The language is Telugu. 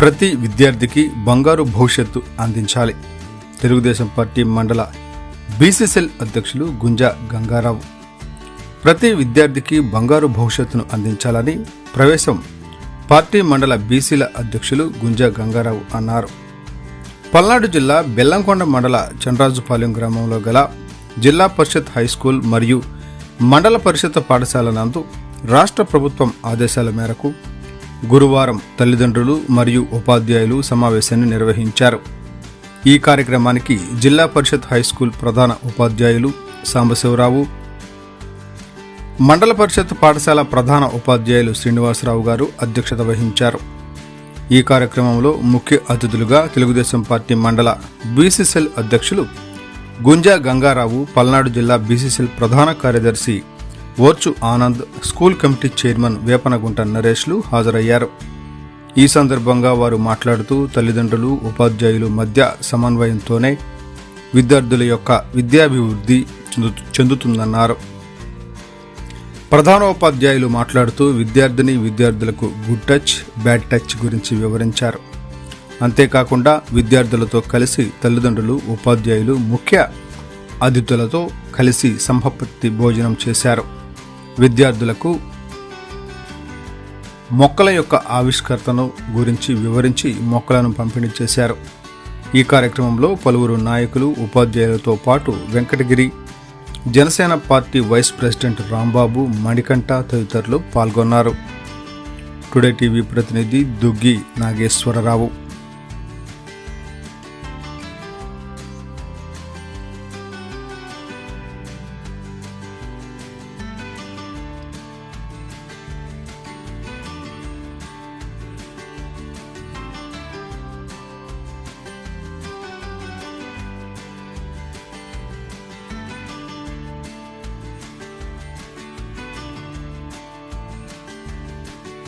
ప్రతి విద్యార్థికి బంగారు భవిష్యత్తు అందించాలి. తెలుగుదేశం పార్టీ మండల బీసీసీఎల్ అధ్యక్షులు గుంజా గంగారావు. ప్రతి విద్యార్థికి బంగారు భవిష్యత్తును అందించాలని ప్రవేశం పార్టీ మండల బీసీల అధ్యక్షులు గుంజా గంగారావు అన్నారు. పల్నాడు జిల్లా బెల్లంకొండ మండల చండ్రాజుపాలెం గ్రామంలో గల జిల్లా పరిషత్ హై స్కూల్ మరియు మండల పరిషత్ పాఠశాల నందు రాష్ట్ర ప్రభుత్వం ఆదేశాల మేరకు గురువారం తల్లిదండ్రులు మరియు ఉపాధ్యాయులు సమావేశాన్ని నిర్వహించారు. ఈ కార్యక్రమానికి జిల్లా పరిషత్ హై స్కూల్ ప్రధాన ఉపాధ్యాయులు సాంబశివరావు మండల పరిషత్ పాఠశాల ప్రధాన ఉపాధ్యాయులు శ్రీనివాసరావు గారు అధ్యక్షత వహించారు. ఈ కార్యక్రమంలో ముఖ్య అతిథులుగా తెలుగుదేశం పార్టీ మండల బీసీసీఎల్ అధ్యక్షులు గుంజా గంగారావు పల్నాడు జిల్లా బీసీసీఎల్ ప్రధాన కార్యదర్శి Orchu Anand school committee chairman Vepanagunta నరేష్లు హాజరయ్యారు. ఈ సందర్భంగా వారు మాట్లాడుతూ తల్లిదండ్రులు ఉపాధ్యాయులు మధ్య సమన్వయంతోనే విద్యార్థుల యొక్క విద్యాభివృద్ధి చెందుతుందన్నారు. ప్రధానోపాధ్యాయులు మాట్లాడుతూ విద్యార్థిని విద్యార్థులకు గుడ్ టచ్ బ్యాడ్ టచ్ గురించి వివరించారు. అంతేకాకుండా విద్యార్థులతో కలిసి తల్లిదండ్రులు ఉపాధ్యాయులు ముఖ్య అతిథులతో కలిసి సంభపత్తి భోజనం చేశారు. విద్యార్థులకు మొక్కల యొక్క ఆవిష్కర్తను గురించి వివరించి మొక్కలను పంపిణీ చేశారు. ఈ కార్యక్రమంలో పలువురు నాయకులు ఉపాధ్యాయులతో పాటు Venkatagiri Janasena party vice president Rambabu Manikanta తదితరులు పాల్గొన్నారు. టుడే టీవీ ప్రతినిధి దుగ్గి నాగేశ్వరరావు.